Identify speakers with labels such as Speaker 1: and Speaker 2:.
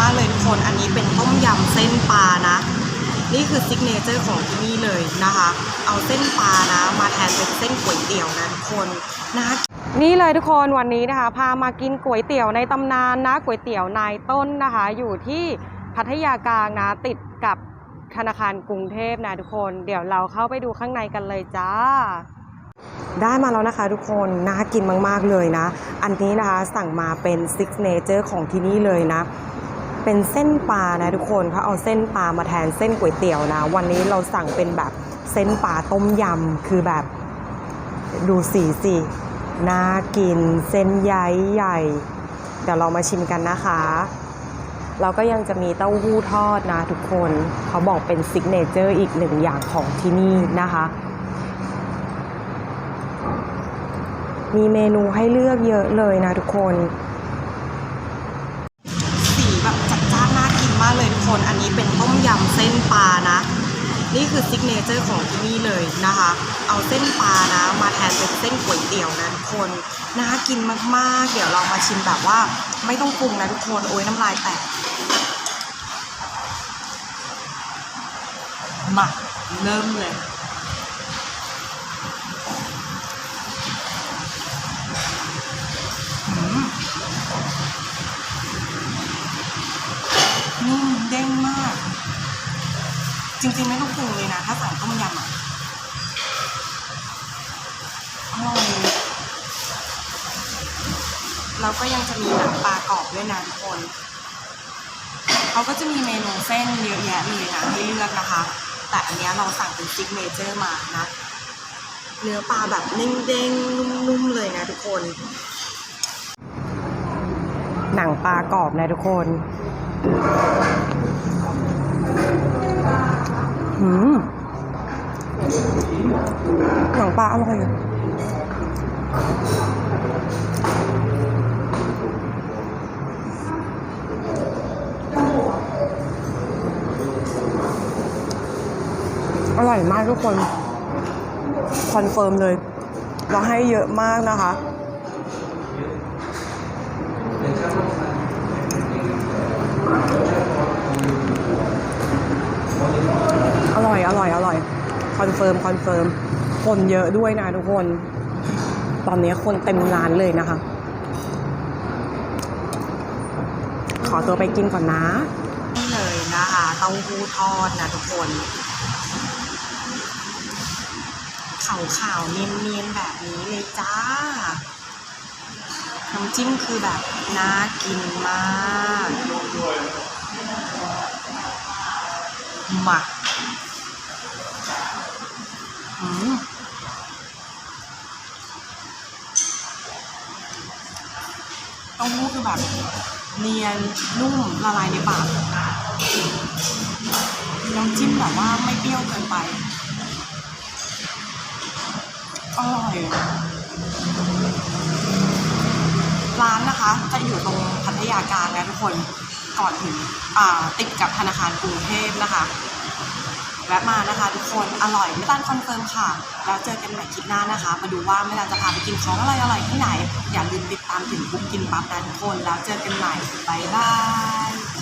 Speaker 1: มากเลยทุกคน อันนี้เป็นต้มยำเส้นปลานะ นี่คือซิกเนเจอร์ของที่นี่เลยนะคะ เอาเส้นปลานะ มาแทนเป็นเส้นก๋วยเตี๋ยวนะทุกคนนะนี่เลยทุกคนวันนี้นะคะ พามากินก๋วยเตี๋ยวในตำนานนะก๋วยเตี๋ยวนายต้นนะคะ อยู่ที่พัทยากลางนะติดกับธนาคารกรุงเทพนะทุกคน เดี๋ยวเราเข้าไปดูข้างในกันเลยจ้า ได้มาแล้วนะคะทุกคนน่ากินมาก ๆ เลยนะ อันนี้นะคะสั่งมาเป็นซิกเนเจอร์ของที่นี่เลยนะ เป็นเส้นปลานะทุกคนเขาเอาเส้นปลามาแทนเส้นก๋วยเตี๋ยวนะ วันนี้เราสั่งเป็นแบบเส้นปลาต้มยำคือแบบดูสีสิน่ากินเส้นใหญ่ใหญ่ เดี๋ยวเรามาชิมกันนะคะ เราก็ยังจะมีเต้าหู้ทอดนะทุกคนเขาบอกเป็นซิกเนเจอร์อีกหนึ่งอย่างของที่นี่นะคะมีเมนูให้เลือกเยอะเลยนะทุกคน นอันนี้เป็นต้มยำเส้นปลานะ นี่คือซิกเนเจอร์ของที่นี่เลยนะคะ เอาเส้นปลานะ มาแทนเป็นเส้นก๋วยเตี๋ยวนะทุกคนน่ากินมากๆ เดี๋ยวเรามาชิมแบบว่า ไม่ต้องปรุงนะทุกคนโอ้ยน้ำลายแตกมาเริ่มเลย ริงๆไม่ต้องปรุงเลยนะ ถ้าสั่งต้มยำอะอร่อยแล้วก็ยังจะมีหนังปลากรอบด้วยนะทุกคนเขาก็จะมีเมนูเส้นเยอะแยะเลยนะให้เลือกนะคะ แต่อันนี้เราสั่งเป็นซิกเนเจอร์มานะ เนื้อปลาแบบเด้งๆนุ่มๆเลยนะทุกคน หนังปลากรอบนะทุกคน หืมหนังปลาอร่อยอะอร่อยมากทุกคน คอนเฟิร์มเลย เราให้เยอะมากนะคะ อร่อย อร่อย อร่อย คอนเฟิร์มคอนเฟิร์มคนเยอะด้วยนะทุกคน ตอนนี้คนเต็มร้านเลยนะคะ ขอตัวไปกินก่อนนะนี่เลยนะคะเต้าหู้ทอดนะทุกคนขาวขาวๆเนียนเนียนๆแบบนี้เลยจ้า น้ำจิ้มคือแบบน่ากินมากหมัก เต้าหู้คือแบบเนียนนุ่มละลายในปากน้ำจิ้มแบบว่าไม่เปรี้ยวเกินไป อร่อย ร้านนะคะ จะอยู่ตรงพัทยากลางนะทุกคน ก่อนถึงติดกับธนาคารกรุงเทพนะคะ แวะมานะคะ ทุกคนอร่อยไม่ต้านคอนเฟิร์มค่ะ แล้วเจอกันใหม่คลิปหน้านะคะ มาดูว่าเม่ต้าจะพาไปกินของอร่อยๆที่ไหน อย่าลืมติดตามถึงบุ๊กกินปั๊บนะทุกคน แล้วเจอกันใหม่บ๊ายบาย